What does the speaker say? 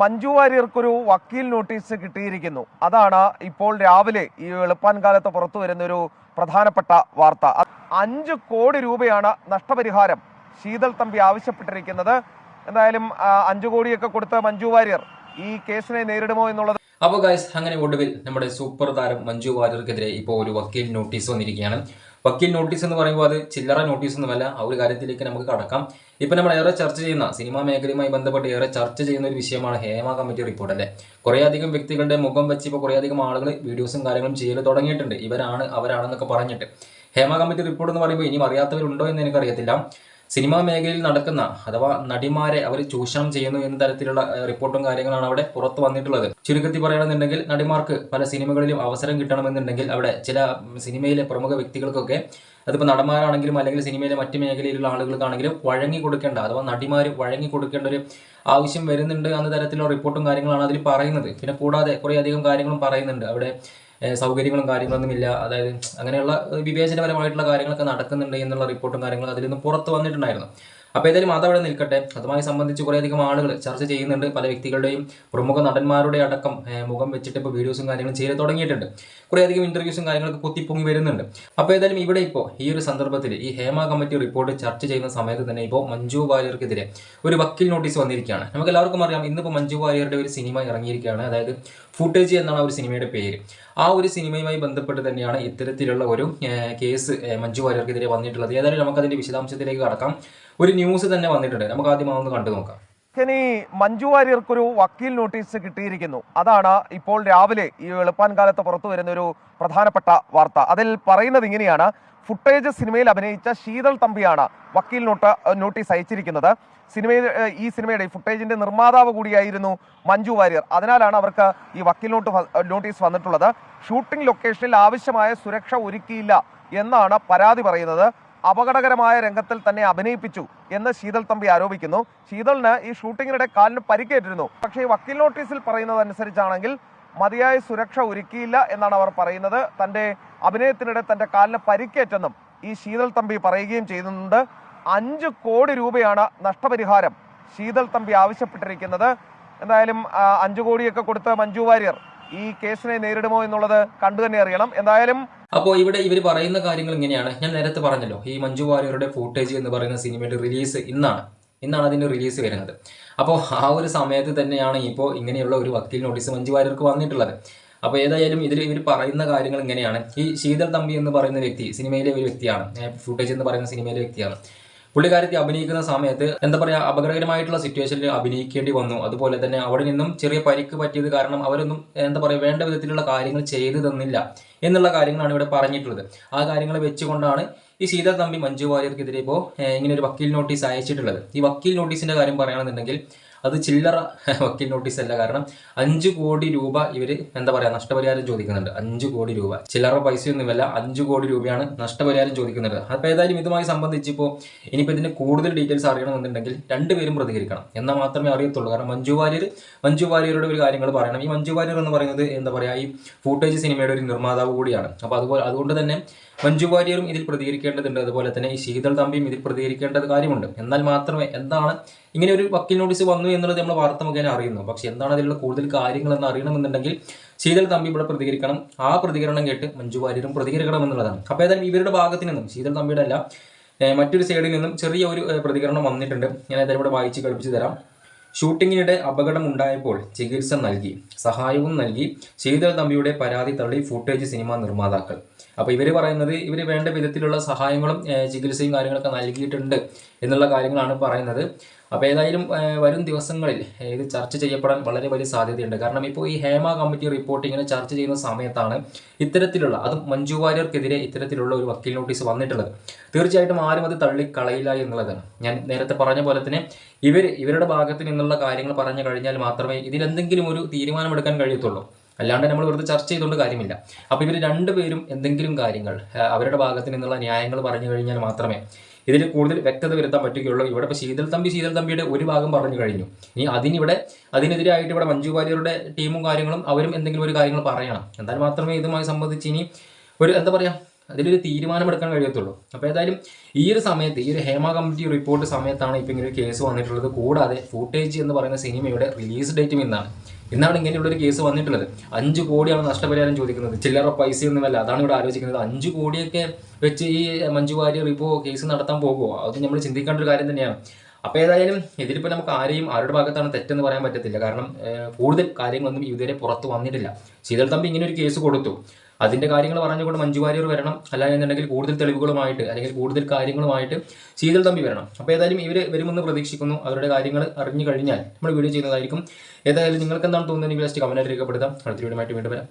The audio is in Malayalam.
മഞ്ജു വാര്യർക്കൊരു വക്കീൽ നോട്ടീസ് കിട്ടിയിരിക്കുന്നു. അതാണ് ഇപ്പോൾ രാവിലെ ഈ എളുപ്പാൻ കാലത്ത് പുറത്തു വരുന്ന ഒരു പ്രധാനപ്പെട്ട വാർത്ത. അഞ്ച് കോടി രൂപയാണ് നഷ്ടപരിഹാരം ശീതൾ തമ്പി ആവശ്യപ്പെട്ടിരിക്കുന്നത്. എന്തായാലും അഞ്ചു കോടിയൊക്കെ കൊടുത്ത മഞ്ജു വാര്യർ ഈ കേസിനെ നേരിടുമോ എന്നുള്ളത് അപ്പോൾ ഗൈസ് അങ്ങനെ ഒടുവിൽ നമ്മുടെ സൂപ്പർ താരം മഞ്ജു വാര്യർക്കെതിരെ ഇപ്പോൾ ഒരു വക്കീൽ നോട്ടീസ് വന്നിരിക്കുകയാണ്. വക്കീൽ നോട്ടീസ് എന്ന് പറയുമ്പോൾ അത് ചില്ലറ നോട്ടീസ് ഒന്നുമല്ല ആ ഒരു കാര്യത്തിലേക്ക് നമുക്ക് കടക്കാം. ഇപ്പം നമ്മൾ ഏറെ ചർച്ച ചെയ്യുന്ന സിനിമാ മേഖലയുമായി ബന്ധപ്പെട്ട് ഏറെ ചർച്ച ചെയ്യുന്ന ഒരു വിഷയമാണ് ഹേമ കമ്മിറ്റി റിപ്പോർട്ട് അല്ലേ? കുറേയധികം വ്യക്തികളുടെ മുഖം വെച്ച് ഇപ്പോൾ കുറേയധികം ആളുകൾ വീഡിയോസും കാര്യങ്ങളും ചെയ്യൽ തുടങ്ങിയിട്ടുണ്ട്. ഇവരാണ് അവരാണെന്നൊക്കെ പറഞ്ഞിട്ട്. ഹേമ കമ്മിറ്റി റിപ്പോർട്ട് എന്ന് പറയുമ്പോൾ ഇനിയും അറിയാത്തവരുണ്ടോ എന്ന് എനിക്കറിയത്തില്ല. സിനിമാ മേഖലയിൽ നടക്കുന്ന അഥവാ നടിമാരെ അവർ ചൂഷണം ചെയ്യുന്നു എന്ന തരത്തിലുള്ള റിപ്പോർട്ടും കാര്യങ്ങളാണ് അവിടെ പുറത്തു വന്നിട്ടുള്ളത്. ചുരുക്കത്തിൽ പറയണമെന്നുണ്ടെങ്കിൽ നടിമാർക്ക് പല സിനിമകളിലും അവസരം കിട്ടണമെന്നുണ്ടെങ്കിൽ അവിടെ ചില സിനിമയിലെ പ്രമുഖ വ്യക്തികൾക്കൊക്കെ അതിപ്പോൾ നടന്മാരാണെങ്കിലും അല്ലെങ്കിൽ സിനിമയിലെ മറ്റ് മേഖലയിലുള്ള ആളുകൾക്കാണെങ്കിലും വഴങ്ങി കൊടുക്കേണ്ട അഥവാ നടിമാർ വഴങ്ങി കൊടുക്കേണ്ട ഒരു ആവശ്യം വരുന്നുണ്ട് എന്ന തരത്തിലുള്ള റിപ്പോർട്ടും കാര്യങ്ങളാണ് അതിൽ പറയുന്നത്. പിന്നെ കൂടാതെ കുറേ അധികം കാര്യങ്ങളും പറയുന്നുണ്ട്. അവിടെ സൗകര്യങ്ങളും കാര്യങ്ങളൊന്നും ഇല്ല. അതായത് അങ്ങനെയുള്ള വിവേചനപരമായിട്ടുള്ള കാര്യങ്ങളൊക്കെ നടക്കുന്നുണ്ട് എന്നുള്ള റിപ്പോർട്ടും കാര്യങ്ങളും അതിൽ നിന്ന് പുറത്ത് വന്നിട്ടുണ്ടായിരുന്നു. അപ്പോൾ ഏതായാലും അവിടെ നിൽക്കട്ടെ. അതുമായി സംബന്ധിച്ച് കുറേയധികം ആളുകൾ ചർച്ച ചെയ്യുന്നുണ്ട്. പല വ്യക്തികളുടെയും പ്രമുഖ നടന്മാരുടെ അടക്കം മുഖം വെച്ചിട്ട് ഇപ്പോൾ വീഡിയോസും കാര്യങ്ങളും ചെയ്ത് തുടങ്ങിയിട്ടുണ്ട്. കുറേയധികം ഇന്റർവ്യൂസും കാര്യങ്ങളൊക്കെ കുത്തിപ്പൊങ്ങി വരുന്നുണ്ട്. അപ്പോൾ ഏതായാലും ഇവിടെ ഇപ്പോൾ ഈ ഒരു സന്ദർഭത്തിൽ ഈ ഹേമ കമ്മിറ്റി റിപ്പോർട്ട് ചർച്ച ചെയ്യുന്ന സമയത്ത് തന്നെ ഇപ്പോൾ മഞ്ജു വാര്യർക്കെതിരെ ഒരു വക്കീൽ നോട്ടീസ് വന്നിരിക്കുകയാണ്. നമുക്ക് എല്ലാവർക്കും അറിയാം ഇന്നിപ്പോൾ മഞ്ജു വാര്യരുടെ ഒരു സിനിമ ഇറങ്ങിയിരിക്കുകയാണ്. അതായത് ഫുട്ടേജ് എന്നാണ് ആ ഒരു സിനിമയുടെ പേര്. ആ ഒരു സിനിമയുമായി ബന്ധപ്പെട്ട് തന്നെയാണ് ഇത്തരത്തിലുള്ള ഒരു കേസ് മഞ്ജു വാര്യർക്കെതിരെ വന്നിട്ടുള്ളത്. ഏതായാലും നമുക്കതിന്റെ വിശദാംശത്തിലേക്ക് കടക്കാം. ഒരു ന്യൂസ് തന്നെ വന്നിട്ടുണ്ട്. നമുക്ക് ആദ്യം അതൊന്ന് കണ്ടു നോക്കാം. ഇനി മഞ്ജു വാര്യർക്കൊരു വക്കീൽ നോട്ടീസ് കിട്ടിയിരിക്കുന്നു. അതാണ് ഇപ്പോൾ രാവിലെ ഈ എളുപ്പാൻ കാലത്ത് പുറത്തു വരുന്ന ഒരു പ്രധാനപ്പെട്ട വാർത്ത. അതിൽ പറയുന്നത് ഇങ്ങനെയാണ്. ഫുട്ടേജ് സിനിമയിൽ അഭിനയിച്ച ശീതൾ തമ്പിയാണ് വക്കീൽ നോട്ട് നോട്ടീസ് അയച്ചിരിക്കുന്നത്. സിനിമയിൽ ഈ സിനിമയുടെ ഫുട്ടേജിന്റെ നിർമ്മാതാവ് കൂടിയായിരുന്നു മഞ്ജു വാര്യർ. അതിനാലാണ് അവർക്ക് ഈ വക്കീൽ നോട്ട് നോട്ടീസ് വന്നിട്ടുള്ളത്. ഷൂട്ടിംഗ് ലൊക്കേഷനിൽ ആവശ്യമായ സുരക്ഷ ഒരുക്കിയില്ല എന്നാണ് പരാതി പറയുന്നത്. അപകടകരമായ രംഗത്തിൽ തന്നെ അഭിനയിപ്പിച്ചു എന്ന് ശീതൾ തമ്പി ആരോപിക്കുന്നു. ശീതളിന് ഈ ഷൂട്ടിങ്ങിനിടെ കാലിന് പരിക്കേറ്റിരുന്നു. പക്ഷേ ഈ വക്കീൽ നോട്ടീസിൽ പറയുന്നതനുസരിച്ചാണെങ്കിൽ മതിയായ സുരക്ഷ ഒരുക്കിയില്ല എന്നാണ് അവർ പറയുന്നത്. തന്റെ അഭിനയത്തിനിടെ തന്റെ കാലിന് പരിക്കേറ്റെന്നും ഈ ശീതൾ തമ്പി പറയുകയും ചെയ്യുന്നുണ്ട്. അഞ്ച് കോടി രൂപയാണ് നഷ്ടപരിഹാരം ശീതൾ തമ്പി ആവശ്യപ്പെട്ടിരിക്കുന്നത്. എന്തായാലും അഞ്ച് കോടിയൊക്കെ കൊടുത്ത് മഞ്ജു വാര്യർ ഈ കേസിനെ നേരിടുമോ എന്നുള്ളത് കണ്ടു തന്നെ അറിയണം. എന്തായാലും അപ്പോൾ ഇവിടെ ഇവർ പറയുന്ന കാര്യങ്ങൾ ഇങ്ങനെയാണ്. ഞാൻ നേരത്തെ പറഞ്ഞല്ലോ ഈ മഞ്ജു വാര്യരുടെ ഫൂട്ടേജ് എന്ന് പറയുന്ന സിനിമയുടെ റിലീസ് ഇന്നാണ്. ഇന്നാണ് അതിന്റെ റിലീസ് വരുന്നത്. അപ്പോൾ ആ ഒരു സമയത്ത് തന്നെയാണ് ഇപ്പോൾ ഇങ്ങനെയുള്ള ഒരു വക്കീൽ നോട്ടീസ് മഞ്ജു വാര്യർക്ക് വന്നിട്ടുള്ളത്. അപ്പോൾ ഏതായാലും ഇതിൽ ഇവർ പറയുന്ന കാര്യങ്ങൾ ഇങ്ങനെയാണ്. ഈ ശീതൾ തമ്പി എന്ന് പറയുന്ന വ്യക്തി സിനിമയിലെ ഒരു വ്യക്തിയാണ്. ഫൂട്ടേജ് എന്ന് പറയുന്ന സിനിമയിലെ വ്യക്തിയാണ്. പുള്ളിക്കാരത്തി അഭിനയിക്കുന്ന സമയത്ത് എന്താ പറയുക അപകടകരമായിട്ടുള്ള സിറ്റുവേഷനിൽ അഭിനയിക്കേണ്ടി വന്നു. അതുപോലെ തന്നെ അവിടെ നിന്നും ചെറിയ പരിക്ക് പറ്റിയത് കാരണം അവരൊന്നും എന്താ പറയുക വേണ്ട വിധത്തിലുള്ള കാര്യങ്ങൾ ചെയ്തു തന്നില്ല എന്നുള്ള കാര്യങ്ങളാണ് ഇവിടെ പറഞ്ഞിട്ടുള്ളത്. ആ കാര്യങ്ങൾ വെച്ചുകൊണ്ടാണ് ഈ സീതാ തമ്പി മഞ്ജു വാര്യർക്കെതിരെ ഇപ്പോൾ ഇങ്ങനെ ഒരു വക്കീൽ നോട്ടീസ് അയച്ചിട്ടുള്ളത്. ഈ വക്കീൽ നോട്ടീസിന്റെ കാര്യം പറയുകയാണെന്നുണ്ടെങ്കിൽ അത് ചില്ലറ വക്കീൽ നോട്ടീസ് അല്ല. കാരണം അഞ്ച് കോടി രൂപ ഇവർ എന്താ പറയുക നഷ്ടപരിഹാരം ചോദിക്കുന്നുണ്ട്. അഞ്ച് കോടി രൂപ. ചില്ലറ പൈസയൊന്നുമല്ല അഞ്ച് കോടി രൂപയാണ് നഷ്ടപരിഹാരം ചോദിക്കുന്നത്. അപ്പോൾ ഏതായാലും ഇതുമായി സംബന്ധിച്ച് ഇപ്പോൾ ഇനിയിപ്പോൾ ഇതിന്റെ കൂടുതൽ ഡീറ്റെയിൽസ് അറിയണമെന്നുണ്ടെങ്കിൽ രണ്ടുപേരും പ്രതികരിക്കണം. എന്നാൽ മാത്രമേ അറിയത്തുള്ളൂ. കാരണം മഞ്ജു വാര്യർ മഞ്ജു വാര്യരുടെ ഒരു കാര്യങ്ങൾ പറയണം. ഈ മഞ്ജു വാര്യർ എന്ന് പറയുന്നത് എന്താ പറയുക ഈ ഫൂട്ടേജ് സിനിമയുടെ ഒരു നിർമ്മാതാവ് കൂടിയാണ്. അപ്പോൾ അതുപോലെ അതുകൊണ്ട് തന്നെ മഞ്ജു വാര്യറും ഇതിൽ പ്രതികരിക്കേണ്ടതുണ്ട്. അതുപോലെ തന്നെ ഈ ശീതൾ തമ്പിയും ഇതിൽ പ്രതികരിക്കേണ്ടത് കാര്യമുണ്ട്. എന്നാൽ മാത്രമേ എന്താണ് ഇങ്ങനെ ഒരു വക്കീൽ നോട്ടീസ് വന്നു എന്നുള്ളത് നമ്മൾ വാർത്ത മുഖേന അറിയുന്നു. പക്ഷെ എന്താണ് അതിലുള്ള കൂടുതൽ കാര്യങ്ങൾ എന്ന് അറിയണമെന്നുണ്ടെങ്കിൽ ശീതൽ തമ്പി ഇവിടെ പ്രതികരിക്കണം. ആ പ്രതികരണം കേട്ട് മഞ്ജു വാര്യരും പ്രതികരിക്കണം എന്നുള്ളതാണ്. അപ്പോൾ ഏതായാലും ഇവരുടെ ഭാഗത്തു നിന്നും ശീതൽ തമ്പിയുടെ അല്ല മറ്റൊരു സൈഡിൽ നിന്നും ചെറിയ ഒരു പ്രതികരണം വന്നിട്ടുണ്ട്. ഞാൻ ഏതായാലും ഇവിടെ വായിച്ച് കളിപ്പിച്ച് തരാം. ഷൂട്ടിങ്ങിനിടെ അപകടം ഉണ്ടായപ്പോൾ ചികിത്സ നൽകി സഹായവും നൽകി ശീതൾ തമ്പിയുടെ പരാതി തള്ളി ഫുട്ടേജ് സിനിമ നിർമ്മാതാക്കൾ. അപ്പോൾ ഇവർ പറയുന്നത് ഇവർ വേണ്ട വിധത്തിലുള്ള സഹായങ്ങളും ചികിത്സയും കാര്യങ്ങളൊക്കെ നൽകിയിട്ടുണ്ട് എന്നുള്ള കാര്യങ്ങളാണ് പറയുന്നത്. അപ്പോൾ ഏതായാലും വരും ദിവസങ്ങളിൽ ഇത് ചർച്ച ചെയ്യപ്പെടാൻ വളരെ വലിയ സാധ്യതയുണ്ട്. കാരണം ഇപ്പോൾ ഈ ഹേമ കമ്മിറ്റി റിപ്പോർട്ട് ഇങ്ങനെ ചർച്ച ചെയ്യുന്ന സമയത്താണ് ഇത്തരത്തിലുള്ള അതും മഞ്ജു വാര്യർക്കെതിരെ ഇത്തരത്തിലുള്ള ഒരു വക്കീൽ നോട്ടീസ് വന്നിട്ടുള്ളത്. തീർച്ചയായിട്ടും ആരും അത് തള്ളിക്കളയില്ല എന്നുള്ളതാണ്. ഞാൻ നേരത്തെ പറഞ്ഞ പോലെ തന്നെ ഇവർ ഇവരുടെ ഭാഗത്ത് നിന്നുള്ള കാര്യങ്ങൾ പറഞ്ഞു കഴിഞ്ഞാൽ മാത്രമേ ഇതിലെന്തെങ്കിലും ഒരു തീരുമാനമെടുക്കാൻ കഴിയത്തുള്ളൂ. അല്ലാണ്ട് നമ്മൾ വെറുതെ ചർച്ച ചെയ്തുകൊണ്ട് കാര്യമില്ല. അപ്പോൾ ഇവർ രണ്ടുപേരും എന്തെങ്കിലും കാര്യങ്ങൾ അവരുടെ ഭാഗത്ത് നിന്നുള്ള ന്യായങ്ങൾ പറഞ്ഞു കഴിഞ്ഞാൽ മാത്രമേ ഇതിൽ കൂടുതൽ വ്യക്തത വരുത്താൻ പറ്റുകയുള്ളൂ. ഇവിടെ ഇപ്പോൾ ശീതൽ തമ്പി ശീതൽ തമ്പിയുടെ ഒരു ഭാഗം പറഞ്ഞു കഴിഞ്ഞു. ഇനി അതിനിവിടെ അതിനെതിരായിട്ട് ഇവിടെ മഞ്ജു വാര്യരുടെ ടീമും കാര്യങ്ങളും അവരും എന്തെങ്കിലും ഒരു കാര്യങ്ങൾ പറയണം. എന്നാൽ മാത്രമേ ഇതുമായി സംബന്ധിച്ച് ഇനി ഒരു എന്താ പറയുക അതിലൊരു തീരുമാനമെടുക്കാൻ കഴിയത്തുള്ളൂ. അപ്പോൾ ഏതായാലും ഈ ഒരു സമയത്ത് ഈ ഒരു ഹേമ കമ്മിറ്റി റിപ്പോർട്ട് സമയത്താണ് ഇപ്പോൾ ഇങ്ങനെ ഒരു കേസ് വന്നിട്ടുള്ളത്. കൂടാതെ ഫൂട്ടേജ് എന്ന് പറയുന്ന സിനിമയുടെ റിലീസ് ഡേറ്റും ഇന്നാണ്. ഇന്നാണ് ഇങ്ങനെ ഇവിടെ ഒരു കേസ് വന്നിട്ടുള്ളത്. അഞ്ച് കോടിയാണ് നഷ്ടപരിഹാരം ചോദിക്കുന്നത്. ചില്ലറ പൈസയൊന്നുമല്ല അതാണ് ഇവിടെ ആലോചിക്കുന്നത്. അഞ്ച് കോടിയൊക്കെ വെച്ച് ഈ മഞ്ജു വാര്യർ ഇപ്പോൾ കേസ് നടത്താൻ പോകുമോ അത് നമ്മൾ ചിന്തിക്കേണ്ട ഒരു കാര്യം തന്നെയാണ്. അപ്പോൾ ഏതായാലും ഇതിലിപ്പോൾ നമുക്ക് ആരെയും ആരുടെ ഭാഗത്താണ് തെറ്റെന്ന് പറയാൻ പറ്റത്തില്ല. കാരണം കൂടുതൽ കാര്യങ്ങളൊന്നും ഇതുവരെ പുറത്ത് വന്നിട്ടില്ല. ശീതൾ തമ്പി ഇങ്ങനെ ഒരു കേസ് കൊടുത്തു. അതിന്റെ കാര്യങ്ങൾ പറഞ്ഞുകൊണ്ട് മഞ്ജു വാര്യർ വരണം. അല്ല എന്നുണ്ടെങ്കിൽ കൂടുതൽ തെളിവുകളുമായിട്ട് അല്ലെങ്കിൽ കൂടുതൽ കാര്യങ്ങളുമായിട്ട് ശീതൽ തമ്പി വരണം. അപ്പോൾ ഏതായാലും ഇവർ വരുമെന്ന് പ്രതീക്ഷിക്കുന്നു. അവരുടെ കാര്യങ്ങൾ അറിഞ്ഞു കഴിഞ്ഞാൽ നമ്മൾ വീഡിയോ ചെയ്യുന്നതായിരിക്കും. ഏതായാലും നിങ്ങൾക്ക് എന്താണ് തോന്നുന്നത് ജസ്റ്റ് കമന്റായിട്ട് രേഖപ്പെടുത്താം. അടുത്ത വീഡിയോ ആയിട്ട് വീണ്ടും വരാം.